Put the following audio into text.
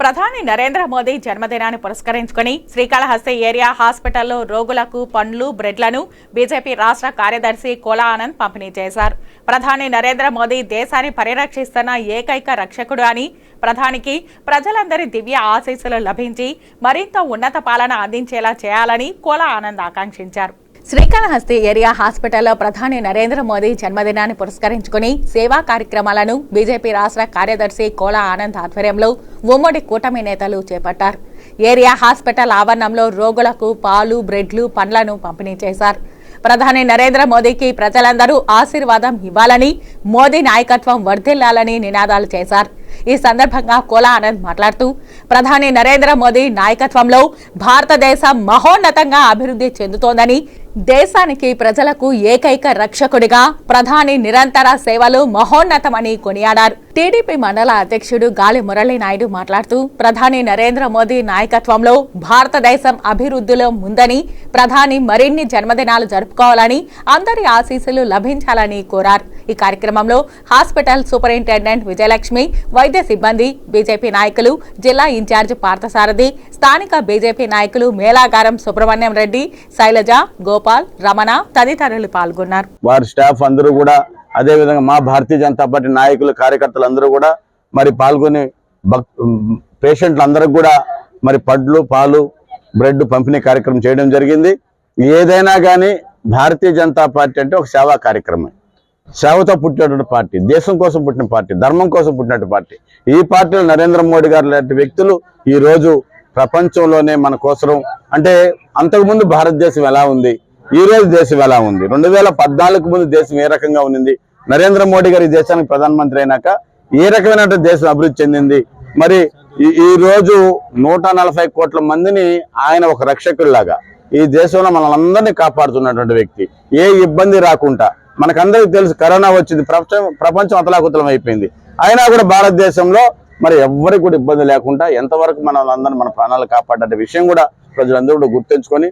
ప్రధాని నరేంద్ర మోదీ జన్మదినాన్ని పురస్కరించుకుని శ్రీకాళహస్తి ఏరియా హాస్పిటల్లో రోగులకు పండ్లు బ్రెడ్లను బీజేపీ రాష్ట్ర కార్యదర్శి కోలా ఆనంద్ పంపిణీ చేశారు. ప్రధాని నరేంద్ర మోదీ దేశాన్ని పరిరక్షిస్తున్న ఏకైక రక్షకుడు అని ప్రధానికి ప్రజలందరి దివ్య ఆశీస్సులు లభించి మరింత ఉన్నత పాలన అందించేలా చేయాలని కోలా ఆనంద్ ఆకాంక్షించారు. శ్రీకాళహస్తి ఏరియా హాస్పిటల్లో ప్రధాని నరేంద్ర మోదీ జన్మదినాన్ని పురస్కరించుకుని సేవా కార్యక్రమాలను బీజేపీ రాష్ట్ర కార్యదర్శి కోలా ఆనంద్ ఆధ్వర్యంలో ఉమ్మడి కూటమి నేతలు చేపట్టారు. ఏరియా హాస్పిటల్ ఆవరణంలో రోగులకు పాలు బ్రెడ్లు పండ్లను పంపిణీ చేశారు. ప్రధాని నరేంద్ర మోదీకి ప్రజలందరూ ఆశీర్వాదం ఇవ్వాలని మోదీ నాయకత్వం వర్ధిల్లాలని నినాదాలు చేశారు. ఈ సందర్భంగా కోలా ఆనంద్ మాట్లాడుతూ ప్రధాని నరేంద్ర మోదీ నాయకత్వంలో భారతదేశం మహోన్నతంగా అభివృద్ధి చెందుతోందని దేశానికి ప్రజలకు ఏకైక రక్షకుడిగా ప్రధాని నిరంతర సేవలు మహోన్నతమని కొనియాడారు. టీడీపీ మండల అధ్యక్షుడు గాలి మురళీ నాయుడు మాట్లాడుతూ ప్రధాని నరేంద్ర మోదీ నాయకత్వంలో భారతదేశం అభివృద్ధిలో ముందని ప్రధాని మరిన్ని జన్మదినాలు జరుపుకోవాలని అందరి ఆశీస్సులు లభించాలని కోరారు. ఈ కార్యక్రమంలో హాస్పిటల్ సూపరింటెండెంట్ విజయలక్ష్మి వైద్య సిబ్బంది బీజేపీ నాయకులు జిల్లా ఇన్ఛార్జ్ పార్థసారథి స్థానిక బీజేపీ నాయకులు మేళాగారం సుబ్రహ్మణ్యం రెడ్డి శైలజ గోపాల్ రమణ తదితరులు పాల్గొన్నారు. వారి స్టాఫ్ అందరూ కూడా అదే విధంగా మా భారతీయ జనతా పార్టీ నాయకులు కార్యకర్తలు అందరూ కూడా మరి పాల్గొని భక్ పేషెంట్లు కూడా మరి పడ్లు పాలు బ్రెడ్ పంపిణీ కార్యక్రమం చేయడం జరిగింది. ఏదైనా కానీ భారతీయ జనతా పార్టీ అంటే ఒక సేవా కార్యక్రమం. సేవతో పుట్టినటువంటి పార్టీ దేశం కోసం పుట్టిన పార్టీ ధర్మం కోసం పుట్టినటువంటి పార్టీ. ఈ పార్టీలో నరేంద్ర మోడీ గారు లాంటి వ్యక్తులు ఈ రోజు ప్రపంచంలోనే మన కోసం అంటే అంతకుముందు భారతదేశం ఎలా ఉంది? ఈ రోజు దేశం ఎలా ఉంది? రెండు వేల పద్నాలుగు ముందు దేశం ఏ రకంగా ఉంది నరేంద్ర మోడీ గారు ఈ దేశానికి ప్రధానమంత్రి అయినాక ఏ రకమైన దేశం అభివృద్ధి చెందింది? మరి ఈ- ఈ రోజు నూట నలభై కోట్ల మందిని ఆయన ఒక రక్షకుడిలాగా ఈ దేశంలో మనందరినీ కాపాడుతున్నటువంటి వ్యక్తి. ఏ ఇబ్బంది రాకుండా మనకందరికి తెలుసు కరోనా వచ్చింది. ప్రపంచం ప్రపంచం అతలాకుతలం అయిపోయింది. అయినా కూడా భారతదేశంలో మరి ఎవ్వరికి కూడా ఇబ్బంది లేకుండా ఎంతవరకు మన అందరిని మన ప్రాణాలు కాపాడే విషయం కూడా ప్రజలందరూ కూడా గుర్తుంచుకొని